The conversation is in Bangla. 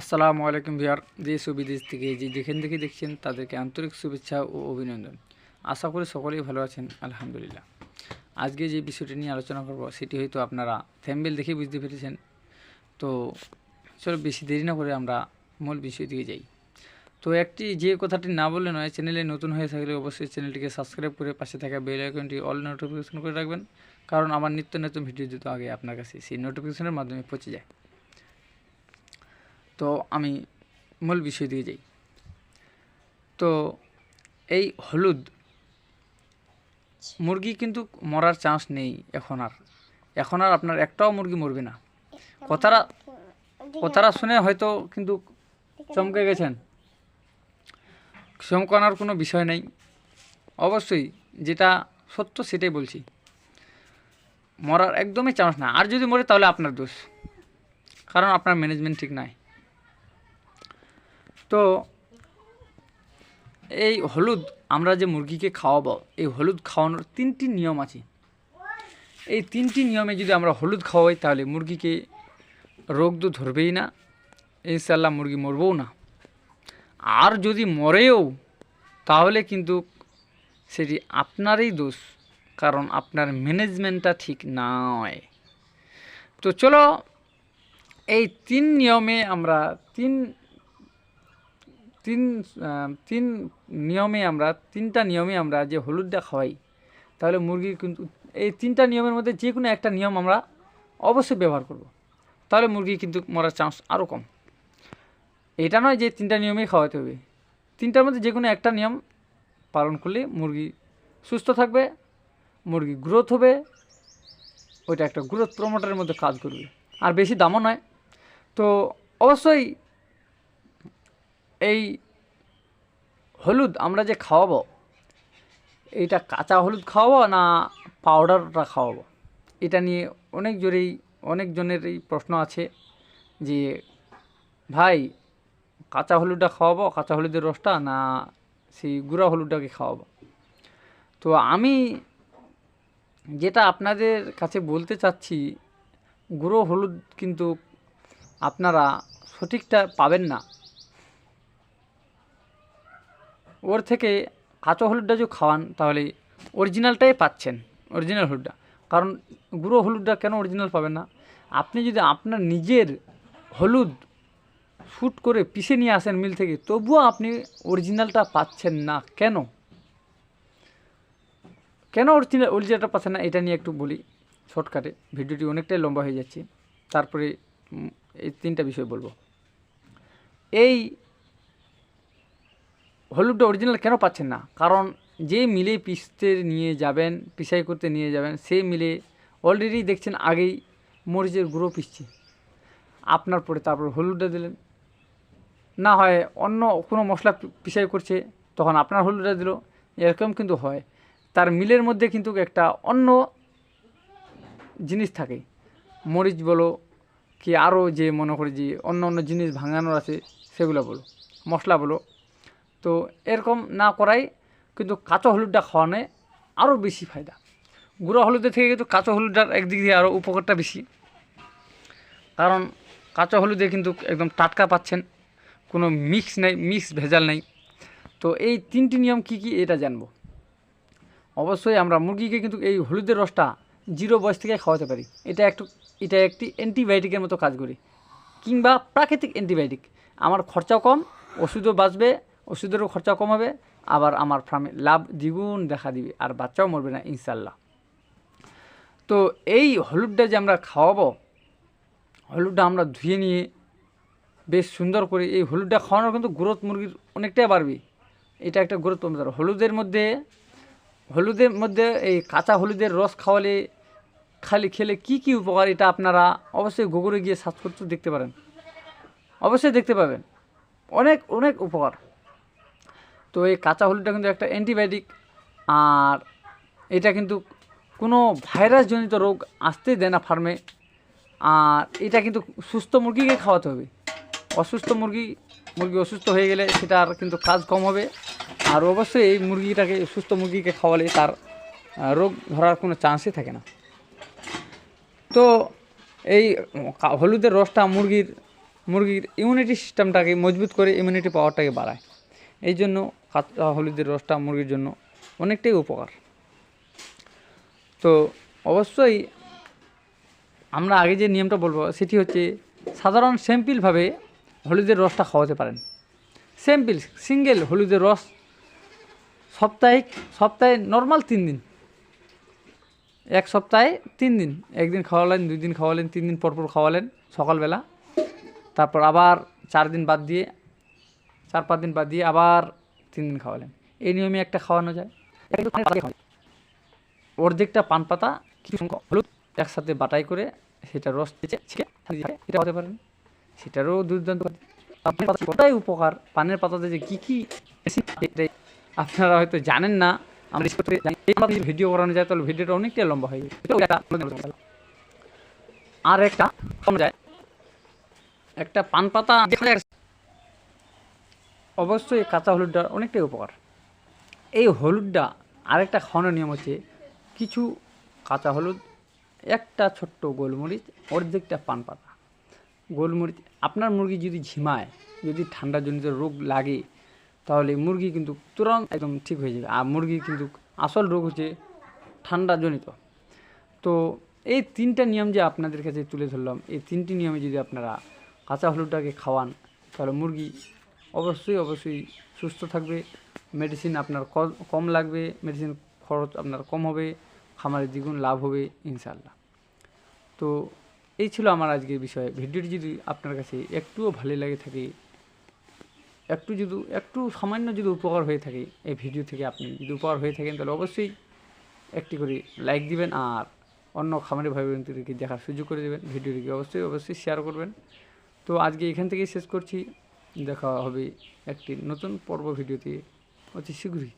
আসসালামু আলাইকুম ভিয়ার দেশ ও বিদেশ থেকে যে যেখান থেকে দেখছেন তাদেরকে আন্তরিক শুভেচ্ছা ও অভিনন্দন। আশা করি সকলেই ভালো আছেন, আলহামদুলিল্লাহ। আজকে যে বিষয়টি নিয়ে আলোচনা করব, সেটি হয়তো আপনারা থ্যাম্বেল দেখে বুঝতে পেরেছেন। তো চলো বেশি দেরি না করে আমরা মূল বিষয় দিকে যাই। তো একটি যে কথাটি না বললে নয়, চ্যানেলে নতুন হয়ে থাকলে অবশ্যই চ্যানেলটিকে সাবস্ক্রাইব করে পাশে থাকা বেল আইকনটি অল নোটিফিকেশন করে রাখবেন। কারণ আমার নিত্য নতুন ভিডিও যত আগে আপনার কাছে সেই নোটিফিকেশনের মাধ্যমে পৌঁছে যায়। তো আমি মূল বিষয় দিয়ে যাই। তো এই হলুদ মুরগি কিন্তু মরার চান্স নেই এখন আর। এখন আর আপনার একটাও মুরগি মরবে না। কথাটা কথাটা শুনে হয়তো কিন্তু চমকে গেছেন। চমকানোর কোনো বিষয় নেই। অবশ্যই যেটা সত্য সেটাই বলছি। মরার একদমই চান্স না। আর যদি মরে তাহলে আপনার দোষ। কারণ আপনার ম্যানেজমেন্ট ঠিক নাই। তো এই হলুদ আমরা যে মুরগিকে খাওয়াবো, এই হলুদ খাওয়ানোর তিনটি নিয়ম আছে। এই তিনটি নিয়মে যদি আমরা হলুদ খাওয়াই, তাহলে মুরগিকে রোগ তো ধরবেই না ইনশাল্লাহ মুরগি মরবও না। আর যদি মরেও, তাহলে কিন্তু সেটি আপনারই দোষ, কারণ আপনার ম্যানেজমেন্টটা ঠিক নয়। তো চলো, এই তিন নিয়মে আমরা তিন তিন তিন নিয়মে আমরা, তিনটা নিয়মে আমরা যে হলুদটা খাওয়াই, তাহলে মুরগির কিন্তু, এই তিনটা নিয়মের মধ্যে যে কোনো একটা নিয়ম আমরা অবশ্যই ব্যবহার করব। তাহলে মুরগি কিন্তু মরার চান্স আরও কম। এটা নয় যে তিনটা নিয়মেই খাওয়াতে হবে। তিনটার মধ্যে যে কোনো একটা নিয়ম পালন করলে মুরগি সুস্থ থাকবে, মুরগি গ্রোথ হবে, ওইটা একটা গ্রোথ প্রমোটারের মধ্যে কাজ করবে। আর বেশি দামও নয়। তো অবশ্যই এই হলুদ আমরা যে খাওয়াবো, এইটা কাঁচা হলুদ খাওয়াবো না পাউডারটা খাওয়াবো? এটা নিয়ে অনেক জোরেই অনেকজনেরই প্রশ্ন আছে যে, ভাই, কাঁচা হলুদটা খাওয়াবো, কাঁচা হলুদের রসটা না সেই গুঁড়া হলুদটাকে খাওয়াবো? তো আমি যেটা আপনাদের কাছে বলতে চাচ্ছি, গুঁড়ো হলুদ কিন্তু আপনারা সঠিকটা পাবেন না। ওর থেকে কাঁচা হলুদটা যদি খাওয়ান, তাহলে অরিজিনালটাই পাচ্ছেন অরিজিনাল হলুদটা। কারণ গুঁড়ো হলুদটা কেন অরিজিনাল পাবেন না? আপনি যদি আপনার নিজের হলুদ শ্যুট করে পিষে নিয়ে আসেন মিল থেকে, তবুও আপনি অরিজিনালটা পাচ্ছেন না। কেন? কেন অরিজিনাল অরিজিনালটা পাচ্ছেন না? এটা নিয়ে একটু বলি শর্টকাটে ভিডিওটি অনেকটাই লম্বা হয়ে যাচ্ছে। তারপরে এই তিনটা বিষয় বলব। এই হলুদটা অরিজিনাল কেন পাচ্ছেন না? কারণ যে মিলে পিসতে নিয়ে যাবেন, পিসাই করতে নিয়ে যাবেন সে মিলে অলরেডি দেখছেন আগেই মরিচের গুঁড়ো পিসছে। আপনার পরে তারপর হলুদটা দিলেন। না হয় অন্য কোনো মশলা পিসাই করছে, তখন আপনার হলুদটা দিল। এরকম কিন্তু হয়। তার মিলের মধ্যে কিন্তু একটা অন্য জিনিস থাকে। মরিচ বলো কি আরও যে মনে করি যে অন্য অন্য জিনিস ভাঙানোর আছে, সেগুলো বলো। মশলা বলো। তো এরকম না করাই কিন্তু কাঁচা হলুদটা খাওয়ানো আরও বেশি ফায়দা। গুঁড়ো হলুদের থেকে কিন্তু কাঁচা হলুদটার একদিক দিয়ে আরও উপকারটা বেশি। কারণ কাঁচা হলুদে কিন্তু একদম টাটকা পাচ্ছেন, কোনো মিক্স নেই, মিক্স ভেজাল নেই। তো এই তিনটি নিয়ম কি কি এটা জানব। অবশ্যই আমরা মুরগিকে কিন্তু এই হলুদের রসটা জিরো বয়স থেকে খাওয়াতে পারি। এটা একটু, এটা একটি অ্যান্টিবায়োটিকের মতো কাজ করি। কিংবা প্রাকৃতিক অ্যান্টিবায়োটিক। আমার খরচাও কম, ওষুধও বাঁচবে ওষুধেরও খরচা কমাবে, আবার আমার ফার্মে লাভ দ্বিগুণ দেখা দিবে, আর বাচ্চাও মরবে না ইনশাল্লাহ তো এই হলুদটা যে আমরা খাওয়াবো, হলুদটা আমরা ধুয়ে নিয়ে বেশ সুন্দর করে এই হলুদটা খাওয়ানোর কিন্তু গ্রোথ মুরগির অনেকটাই বাড়বে। এটা একটা গ্রোথ প্রমোটার হলুদের মধ্যে হলুদের মধ্যে এই কাঁচা হলুদের রস খাওয়ালে, খালি খেলে কি কি উপকার এটা আপনারা অবশ্যই গুগলে গিয়ে সার্চ করতে দেখতে পারেন। অবশ্যই দেখতে পাবেন। অনেক অনেক উপকার। তো এই কাঁচা হলুদটা কিন্তু একটা অ্যান্টিবায়োটিক আর এটা কিন্তু কোনো ভাইরাসজনিত রোগ আসতেই দেয় না ফার্মে। আর এটা কিন্তু সুস্থ মুরগিকে খাওয়াতে হবে। অসুস্থ মুরগি মুরগি অসুস্থ হয়ে গেলে সেটার কিন্তু কাজ কম হবে। আর অবশ্যই এই মুরগিটাকে, সুস্থ মুরগিকে খাওয়ালে তার রোগ ধরার কোনো চান্সই থাকে না। তো এই হলুদের রসটা মুরগির মুরগির ইমিউনিটি সিস্টেমটাকে মজবুত করে ইমিউনিটি পাওয়ারটাকে বাড়ায়। এই জন্য কাঁচা হলুদের রসটা মুরগির জন্য অনেকটাই উপকার। তো অবশ্যই আমরা আগে যে নিয়মটা বলব, সেটি হচ্ছে সাধারণ সিম্পলভাবে হলুদের রসটা খাওয়াতে পারেন। সিম্পল, সিঙ্গেল হলুদের রস সাপ্তাহিক, সপ্তাহে নর্মাল তিন দিন। এক সপ্তাহে তিন দিন। একদিন খাওয়ালেন, দুই দিন খাওয়ালেন, তিন দিন পর পর খাওয়ালেন সকালবেলা। তারপর আবার চার দিন বাদ দিয়ে, চার পাঁচ দিন বাদ দিয়ে আবার তিন দিন খাওয়ালেন। এই নিয়মে একটা খাওয়ানো যায়। অর্ধেকটা পান পাতা, কিছু হলুদ একসাথে বাটাই করে সেটা রস দিচ্ছে এটা হতে পারেন। সেটারও দুর্দান্ত কতটাই উপকার। পানের পাতাতে যে কী কী আপনারা হয়তো জানেন না। আমরা ভিডিও করানো যায়, তাহলে ভিডিওটা অনেকটাই লম্বা হয়ে একটা আর একটা যায়। একটা পান পাতা যায় অবশ্যই কাঁচা হলুদটা অনেকটাই উপকার। এই হলুদটা আরেকটা খাওয়ানোর নিয়ম হচ্ছে কিছু কাঁচা হলুদ, একটা ছোট্ট গোলমরিচ, অর্ধেকটা পান পাতা গোলমরিচ, আপনার মুরগি যদি ঝিমায়, যদি ঠান্ডাজনিত রোগ লাগে, তাহলে মুরগি কিন্তু তুরন্ত একদম ঠিক হয়ে যাবে। আর মুরগি কিন্তু আসল রোগ হচ্ছে ঠান্ডাজনিত। তো এই তিনটা নিয়ম যে আপনাদের কাছে তুলে ধরলাম, এই তিনটি নিয়মে যদি আপনারা কাঁচা হলুদটাকে খাওয়ান, তাহলে মুরগি অবশ্যই অবশ্যই সুস্থ থাকবে। মেডিসিন আপনার কম লাগবে মেডিসিন খরচ আপনার কম হবে, খামারে দ্বিগুণ লাভ হবে ইনশাল্লাহ তো এই ছিল আমার আজকের বিষয়। ভিডিওটি যদি আপনার কাছে একটুও ভালো লাগে থাকে, একটু যদি, একটু সামান্য যদি উপকার হয়ে থাকে, এই ভিডিও থেকে আপনি যদি উপকার হয়ে থাকেন, তাহলে অবশ্যই একটি করে লাইক দিবেন আর অন্য খামারি ভাই বোনদেরকে দেখার সুযোগ করে দেবেন। ভিডিওটিকে অবশ্যই অবশ্যই শেয়ার করবেন। তো আজকে এখান থেকেই শেষ করছি। দেখা হবে একটি নতুন পর্ব ভিডিওতে। অতি শীঘ্রই।